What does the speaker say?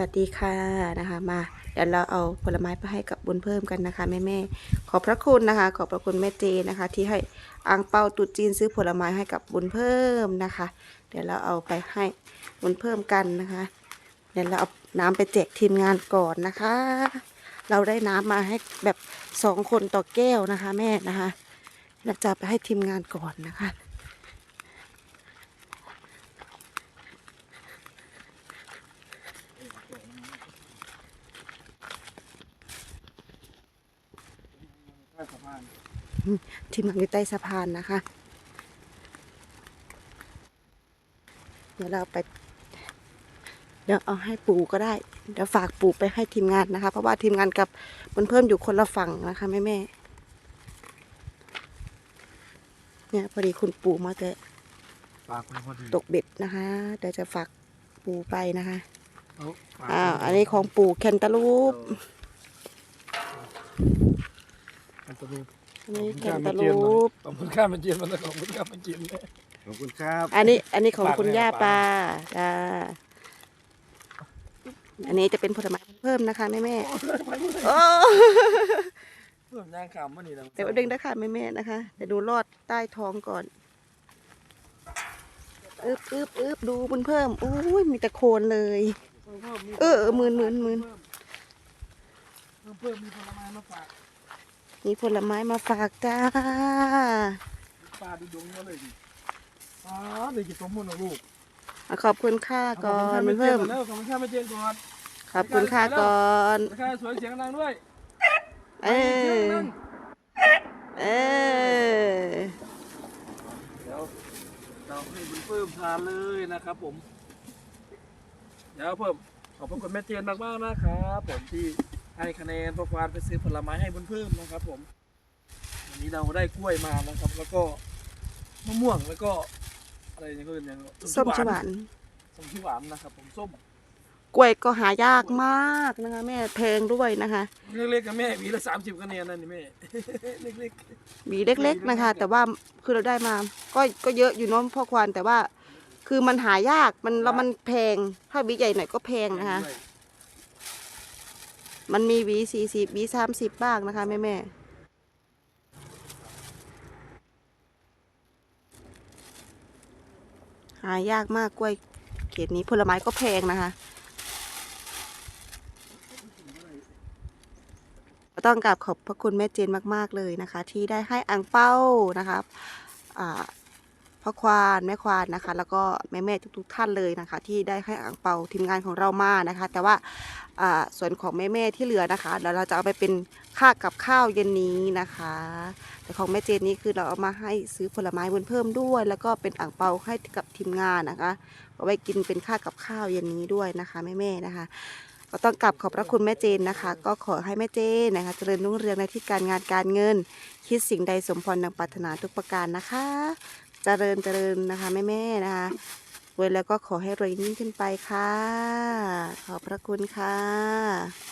วัสดีค่ะนะคะ มาเดี๋ยวเราเอาผลไม้ไปให้กับบุญเพิ่มกันนะคะแม่แม่ๆขอบพระคุณนะคะ ขอบพระคุณแม่เจนะคะ ที่ให้อังเปาตุดจีนซื้อผลไม้ให้กับบุญเพิ่มนะคะ เดี๋ยวเราเอาไปให้บุญเพิ่มกันนะคะ เดี๋ยวเราเอาน้ำไปแจกทีมงานก่อนนะคะ เราได้น้ำมาให้แบบสองคนต่อแก้วนะคะ แม่นะคะเราจะไปให้ทีมงานก่อนนะคะ ต้สะพานทีมงานอยู่ใต้สะพานนะคะ เดี๋ยวเราไป เดี๋ยวเอาให้ปู่ก็ได้ เดี๋ยวฝากปู่ไปให้ทีมงานนะคะ เพราะว่าทีมงานกับมันเพิ่มอยู่คนละฝั่งนะคะแม่แม่ๆเนี่ยพอดีคุณปู่มาจะปากมันพอดีตกเบ็ดนะคะ เดี๋ยวจะฝากปู่ไปนะคะเอาปากอ้าวอันนี้ของปู่แคนตาลูป มันจะดูอันนี้แคนตาลูปขอบคุณข้ามันเจียนมันขอบคุณข้ามันเจียนเลยขอบคุณครับ อันนี้อันนี้ของฝากคุณไว้ย่าให้ปป้าลาจ้าอันนี้จะเป็นผลไม้เพิ่มนะคะแม่แม่ๆโอ้เพิ่มย่างขำมันนี่นะเดี๋ยวดึงนะคะแม่แม่ๆนะคะเดี๋ยวดูลอดใต้ท้องก่อนอึบอึบอึบดูบุญเพิ่มอุ้ยมีแต่โคนเลย เออเออหมื่นหมื่นหมื่นเพิ่มเพิ่มมีผลไม้มาฝาก มีผลไม้มาฝากจ้าปลาดูดงมาเลยดิอ๋อเด็กกินสมมุนนะลูกอะขอบคุณค่าก่อนบุญเพิ่มแล้วขอบคุณข้ามันเจียนก่อนขอบคุณค่าก่อนขอบคุณข้าสวยเสียงดังด้วย เออเออเดี๋ยวเราให้บุญเพิ่มทานเลยนะครับผม เดี๋ยวเพิ่มขอบพระคุณแม่เจียนมากๆนะครับผมที่ ให้คะแนนพอควานไปซื้อผลไม้ให้บุญเพิ่มนะครับผมวันนี้เราได้กล้วยมานะครับ แล้วก็มะม่วงแล้วก็อะไรเนี่ยก็เป็นอย่างส้มฉหวานส้มชิหวานนะครับผมส้มกล้วยก็หายากมากนะคะ แม่แพงด้วยนะคะเล็กๆกับแม่หวีละสามสิบคะแนนนั่นนี่แม่ เล็กหวีเล็ก ๆนะคะ แต่ว่าคือเราได้มา ก็ก็เยอะอยู่เน้องพ่อควานแต่ว่า คือมันหายากมันแล้วมันแพงถ้าหวีใหญ่หน่อยก็แพงๆนะคะ ด้วย มันมีหวีสี่สิบหวีสามสิบบ้างนะคะแม่แม่หายากมากกล้วยเขตนี้ผลไม้ก็แพงนะคะ ต้องกราบขอบพระคุณแม่เจนมาก ๆ เลยนะคะ ที่ได้ให้อังเป้านะครับอ่า พ่อควานแม่ควานนะคะ แล้วก็แม่แม่ๆทุกๆท่านเลยนะคะ ที่ได้ให้อังเปาทีมงานของเรามานะคะ แต่ว่าส่วนของแม่แม่ๆที่เหลือนะคะเดี๋ยวเราจะเอาไปเป็นค่ากับข้าวเย็นนี้นะคะ แต่ของแม่เจนนี่คือเราเอามาให้ซื้อผลไม้บนเพิ่มด้วย แล้วก็เป็นอ่างเปาให้กับทีมงานนะคะเอาไว้กินเป็นค่ากับข้าวเย็นนี้ด้วยนะคะแม่แม่ๆนะคะก็ต้องกลับขอบพระคุณแม่เจนนะคะ ก็ขอให้แม่เจนนะคะ เจริญรุ่งเรืองในที่การงานการเงิน คิดสิ่งใดสมพรดังปรารถนาทุกประการนะคะ เจริญเจริญนะคะแม่แม่ๆนะคะรวยแล้วก็ขอให้รวยยิ่งขึ้นไปค่ะ ขอบพระคุณค่ะ